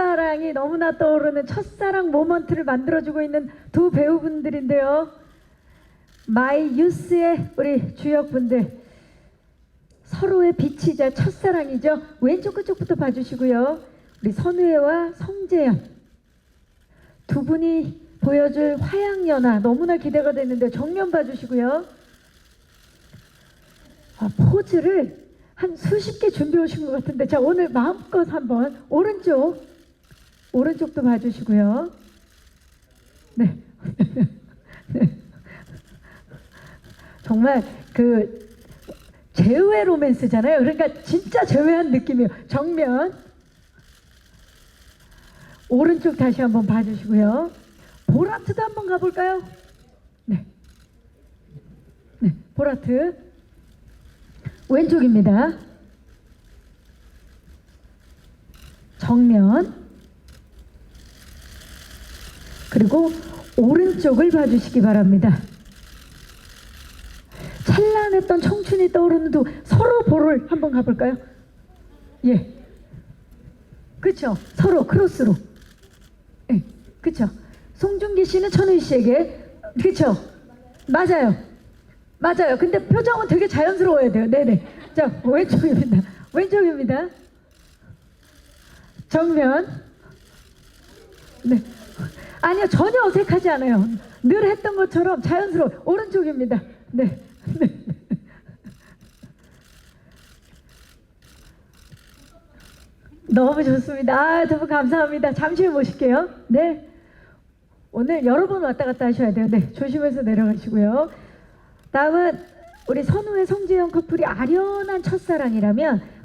첫사랑이 너무나 떠오르는 첫사랑 모먼트를 만들어주고 있는 두 배우분들인데요. 마이 유스의 우리 주역분들 서로의 빛이자 첫사랑이죠. 왼쪽 그쪽부터 봐주시고요. 우리 선우혜와 성재현 두 분이 보여줄 화양연화 너무나 기대가 되는데 정면 봐주시고요. 아, 포즈를 한 수십 개 준비해 오신 것 같은데 자 오늘 마음껏 한번 오른쪽 오른쪽도 봐주시고요. 네. 네. 정말 그 제외 로맨스잖아요. 그러니까 진짜 제외한 느낌이에요. 정면 오른쪽 다시 한번 봐주시고요. 보라트도 한번 가볼까요? 네. 네, 보라트. 왼쪽입니다. 정면. 그리고 오른쪽을 봐주시기 바랍니다. 찬란했던 청춘이 떠오르는 두 서로 보를 한번 가볼까요? 예. 그쵸. 서로 크로스로. 예. 그쵸. 송중기 씨는 천우희 씨에게. 그쵸. 맞아요. 맞아요. 근데 표정은 되게 자연스러워야 돼요. 네네. 자, 왼쪽입니다. 왼쪽입니다. 정면. 네. 아니요, 전혀 어색하지 않아요. 늘 했던 것처럼 자연스러워. 오른쪽입니다. 네. 네. 너무 좋습니다. 아, 두분 감사합니다. 잠시 후에 모실게요. 네. 오늘 여러 번 왔다 갔다 하셔야 돼요. 네. 조심해서 내려가시고요. 다음은 우리 선우의 성재형 커플이 아련한 첫사랑이라면